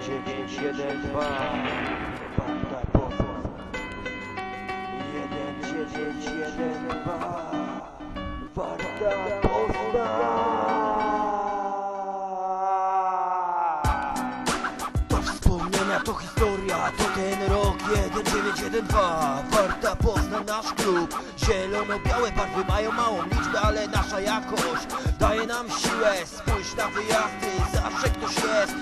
1912 Warta Poznań 1912 Warta Poznań To wspomnienia, to historia, to ten rok 1912 Warta Poznań, nasz klub. Zielono-białe barwy mają małą liczbę, ale nasza jakość Daje nam siłę, spójrz na wyjazdy Zawsze ktoś jest,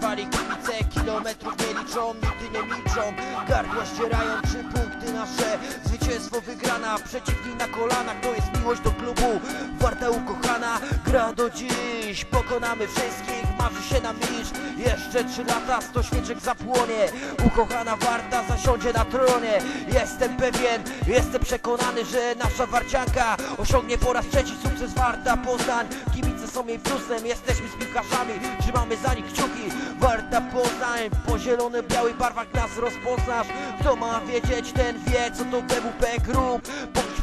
kibice Kilometrów nie liczą, nigdy nie milczą. Gardła ścierają trzy punkty nasze. Zwycięstwo wygrana, przeciwnik na kolanach To jest miłość do klubu, Warta ukochana Gra do dziś, pokonamy wszystkich Marzy się nam mistrz, jeszcze trzy lata Sto świeczek zapłonie, ukochana Warta Zasiądzie na tronie, jestem pewien Jestem przekonany, że nasza Warcianka Osiągnie po raz trzeci sukces Warta Poznań. Kibice są jej plusem, jesteśmy z piłkarzami. Trzymamy za nich kciuki. Warta Poznań, po zielony-białych barwach nas rozpoznasz. Kto ma wiedzieć, ten wie, co to BWP Group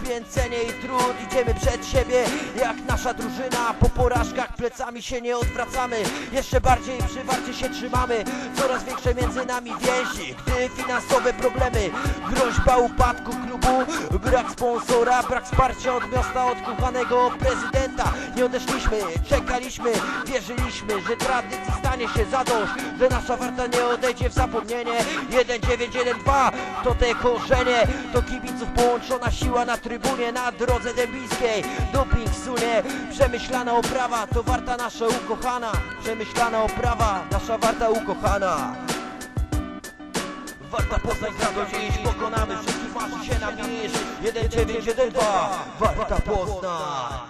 Poświęcenie i trud, idziemy przed siebie Jak nasza drużyna, po porażkach plecami się nie odwracamy. Jeszcze bardziej przy Warcie się trzymamy. Coraz większe między nami więzi. Gdy finansowe problemy, groźba upadku klubu. Brak sponsora, brak wsparcia od miasta, od kochanego prezydenta. Nie odeszliśmy, czekaliśmy, wierzyliśmy, że tradycji stanie się zadość Że nasza Warta nie odejdzie w zapomnienie. 1912 to te korzenie, to kibiców połączona siła na trybunie Na drodze dębińskiej, doping sunie Przemyślana oprawa, to Warta nasza ukochana. Przemyślana oprawa, nasza Warta ukochana. Warta Poznań do dziś, pokonamy wszystkich, marzy się nam niż 1912 Warta Poznań